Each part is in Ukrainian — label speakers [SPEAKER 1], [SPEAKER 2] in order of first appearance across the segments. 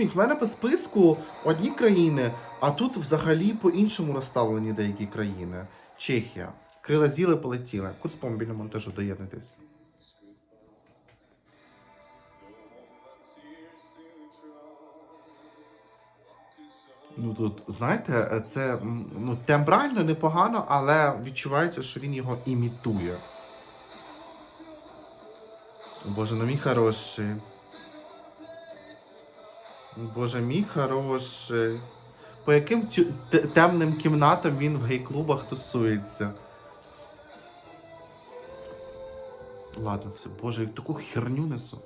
[SPEAKER 1] розуміють, в мене по списку одні країни, а тут взагалі по-іншому розставлені деякі країни. Чехія. Крила з'їли, полетіли. Курс по мобільному монтажу доєднуйтесь. Ну тут, знаєте, це ну, тембрально непогано, але відчувається, що він його імітує. Боже, ну мій хороший. Боже, мій хороший. По яким тю- те- темним кімнатам він в гей-клубах тусується? Ладно, все, боже, я таку херню несу.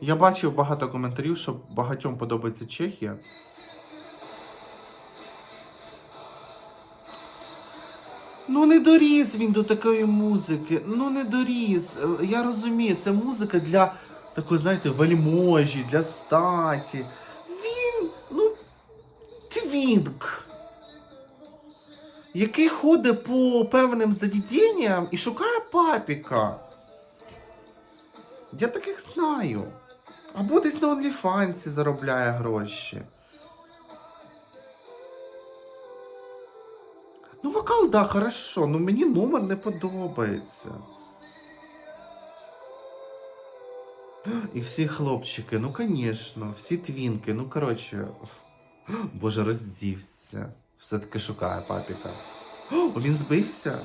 [SPEAKER 1] Я бачив багато коментарів, що багатьом подобається Чехія. Ну не доріс він до такої музики. Ну не доріс. Е, Я розумію, це музика для такої, знаєте, вельможі, для статі. Він, ну, твінк. Який ходить по певним заведенням і шукає папіка. Я таких знаю. Або десь на OnlyFans заробляє гроші. Ну, вокал, да, хорошо, ну мені номер не подобається. І всі хлопчики, ну звісно, всі твінки, ну коротше. Боже, роздівся. Все-таки шукає папіка. О, він збився.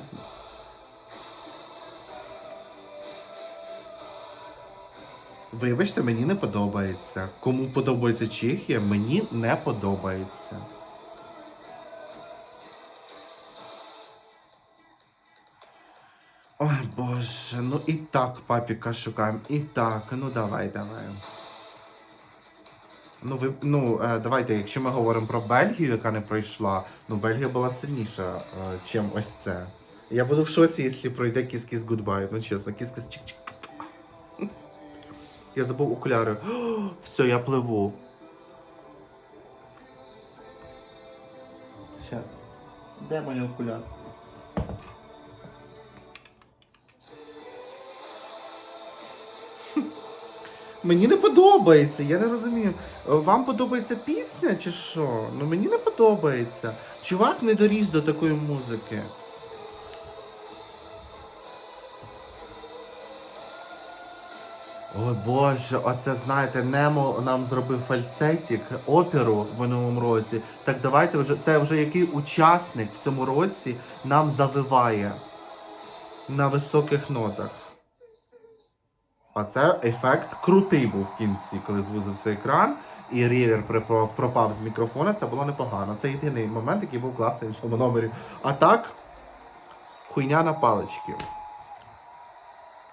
[SPEAKER 1] Вибачте, мені не подобається. Кому подобається Чехія, мені не подобається. Ой, боже, ну і так папіка шукаємо, і так, ну давай, давай. Ну, ви, ну е, давайте, якщо ми говоримо про Бельгію, яка не пройшла, ну Бельгія була сильніша, е, ось це. Я буду в шоці, якщо пройде Kiss Goodbye, ну чесно, Kiss чик-чик. Я забув окуляри. Все, я пливу. Щас. Де мої окуляри? Мені не подобається, я не розумію. Вам подобається пісня чи що? Ну мені не подобається. Чувак не доріс до такої музики. Ой Боже, оце знаєте, Немо нам зробив фальцетик, оперу в минулому році. Так давайте вже це вже який учасник в цьому році нам завиває на високих нотах. А це ефект крутий був в кінці, коли звузився екран і рівер пропав з мікрофона. Це було непогано. Це єдиний момент, який був класний в цьому номері. А так, хуйня на палички.